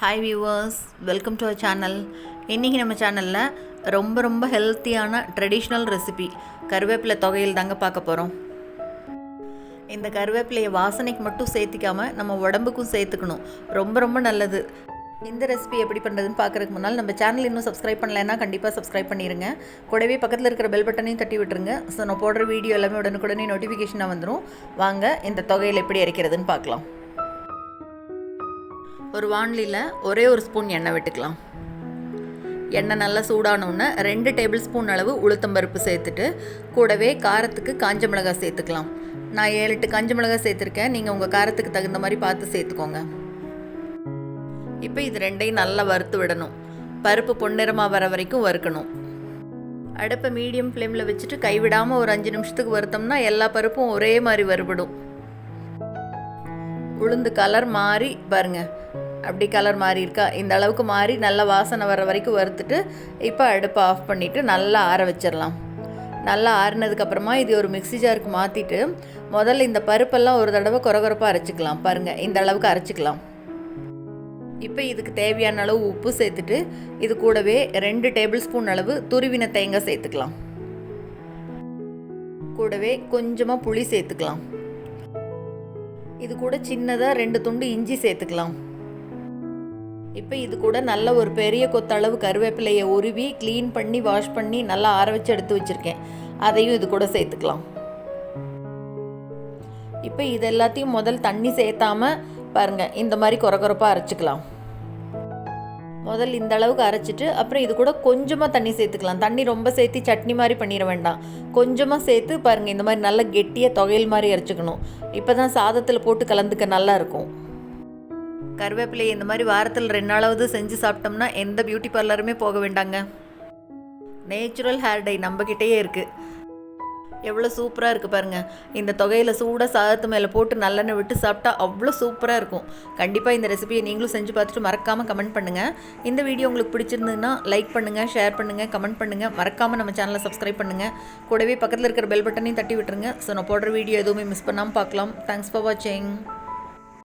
Hi viewers welcome to our channel இன்றைக்கி நம்ம சேனலில் ரொம்ப ரொம்ப ஹெல்த்தியான ட்ரெடிஷ்னல் ரெசிபி கருவேப்பிலை தொகையில் தாங்க பார்க்க போகிறோம் இந்த கருவேப்பிலையை வாசனைக்கு மட்டும் சேர்த்திக்காமல் நம்ம உடம்புக்கும் சேர்த்துக்கணும். ரொம்ப ரொம்ப நல்லது. இந்த ரெசிபி எப்படி பண்ணுறதுன்னு பார்க்குறதுக்கு முன்னால் நம்ம சேனல் இன்னும் சப்ஸ்கிரைப் பண்ணலைன்னா கண்டிப்பாக சப்ஸ்கிரைப் பண்ணிடுங்க கூடவே பக்கத்தில் இருக்கிற பெல் பட்டனையும் தட்டி விட்டுருங்க. ஸோ நான் போடுற வீடியோ எல்லாமே உடனுக்குடனே நோட்டிஃபிகேஷனாக வந்துடும் வாங்க இந்த தொகையில் எப்படி அரைக்கிறதுன்னு பார்க்கலாம். ஒரு வாண்லியில் ஒரே ஒரு ஸ்பூன் எண்ணெய் விட்டுக்கலாம். எண்ணெய் நல்லா சூடானோன்னு ரெண்டு டேபிள் ஸ்பூன் அளவு உளுத்தம்பருப்பு சேர்த்துட்டு கூடவே காரத்துக்கு காஞ்ச மிளகாய் சேர்த்துக்கலாம். நான் ஏழு எட்டு காஞ்ச மிளகாய் சேர்த்துருக்கேன். நீங்கள் உங்கள் காரத்துக்கு தகுந்த மாதிரி பார்த்து சேர்த்துக்கோங்க. இப்போ இது ரெண்டையும் நல்லா வறுத்து விடணும். பருப்பு பொன்னிறமாக வர வரைக்கும் வறுக்கணும். அடுப்பை மீடியம் ஃப்ளேமில் வச்சுட்டு கைவிடாமல் ஒரு அஞ்சு நிமிஷத்துக்கு வறுத்தோம்னா எல்லா பருப்பும் ஒரே மாதிரி வறுபடும். உளுந்து கலர் மாறி பாருங்கள் அப்படி கலர் மாறி இருக்கா? இந்த அளவுக்கு மாறி நல்லா வாசனை வர வரைக்கும் வறுத்துட்டு இப்போ அடுப்பை ஆஃப் பண்ணிவிட்டு நல்லா ஆற வச்சிடலாம். நல்லா ஆறுனதுக்கப்புறமா இது ஒரு மிக்ஸி ஜாருக்கு மாற்றிட்டு முதல்ல இந்த பருப்பெல்லாம் ஒரு தடவை குறகுறப்பாக அரைச்சிக்கலாம். பாருங்கள் இந்த அளவுக்கு அரைச்சிக்கலாம். இப்போ இதுக்கு தேவையான அளவு உப்பு சேர்த்துட்டு இது கூடவே ரெண்டு டேபிள் ஸ்பூன் அளவு துருவின தேங்காய் சேர்த்துக்கலாம். கூடவே கொஞ்சமாக புளி சேர்த்துக்கலாம். இது கூட சின்னதாக ரெண்டு துண்டு இஞ்சி சேர்த்துக்கலாம். இப்போ இது கூட நல்ல ஒரு பெரிய கொத்தளவு கருவேப்பிலையை உருவி க்ளீன் பண்ணி வாஷ் பண்ணி நல்லா ஆற வச்சு எடுத்து வச்சுருக்கேன். அதையும் இது கூட சேர்த்துக்கலாம். இப்போ இது எல்லாத்தையும் முதல் தண்ணி சேர்த்தாம பாருங்கள் இந்த மாதிரி குறகுறப்பாக அரைச்சிக்கலாம். முதல் இந்த அளவுக்கு அரைச்சிட்டு அப்புறம் இது கூட கொஞ்சமாக தண்ணி சேர்த்துக்கலாம். தண்ணி ரொம்ப சேர்த்து சட்னி மாதிரி பண்ணிட வேண்டாம். கொஞ்சமாக சேர்த்து பாருங்கள் இந்த மாதிரி நல்லா கெட்டியாக தொகையில் மாதிரி அரைச்சிக்கணும். இப்போ தான் சாதத்தில் போட்டு கலந்துக்க நல்லா கருவேப்பிலை இந்த மாதிரி வாரத்தில் ரெண்டு நாளாவது செஞ்சு சாப்பிட்டோம்னா எந்த பியூட்டி பார்லருமே போக வேண்டாங்க. நேச்சுரல் ஹேர் டை நம்மக்கிட்டேயே இருக்குது எவ்வளோ சூப்பராக இருக்குது பாருங்கள் இந்த தொகையில் சூடாக சாதத்து மேலே போட்டு நல்லெண்ணெய் விட்டு சாப்பிட்டா அவ்வளோ சூப்பராக இருக்கும். கண்டிப்பாக இந்த ரெசிபியை நீங்களும் செஞ்சு பார்த்துட்டு மறக்காமல் கமெண்ட் பண்ணுங்கள் இந்த வீடியோ உங்களுக்கு பிடிச்சிருந்ததுன்னா லைக் பண்ணுங்கள் ஷேர் பண்ணுங்கள் கமெண்ட் பண்ணுங்கள் மறக்காமல் நம்ம சேனலை சப்ஸ்கிரைப் பண்ணுங்கள் கூடவே பக்கத்தில் இருக்கிற பெல் பட்டனையும் தட்டி விட்டுருங்க. ஸோ நான் போடுற வீடியோ எதுவுமே மிஸ் பண்ணாமல் பார்க்கலாம். தேங்க்ஸ் ஃபார் வாட்சிங்